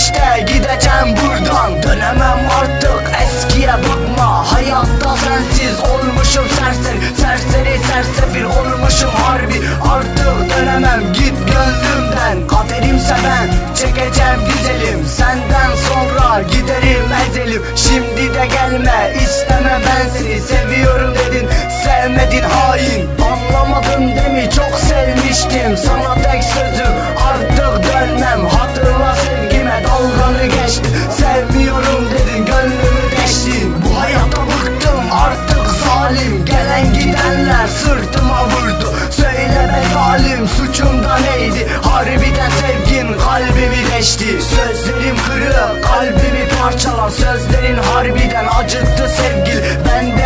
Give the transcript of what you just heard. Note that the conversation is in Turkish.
işte gideceğim buradan. Dönemem artık eskiye bakma. Hayatta sensiz olmuşum sersin Serseri sersefil olmuşum harbi. Artık gözlerim kırık Kalbimi parçalan sözlerin harbiden acıttı sevgil. Ben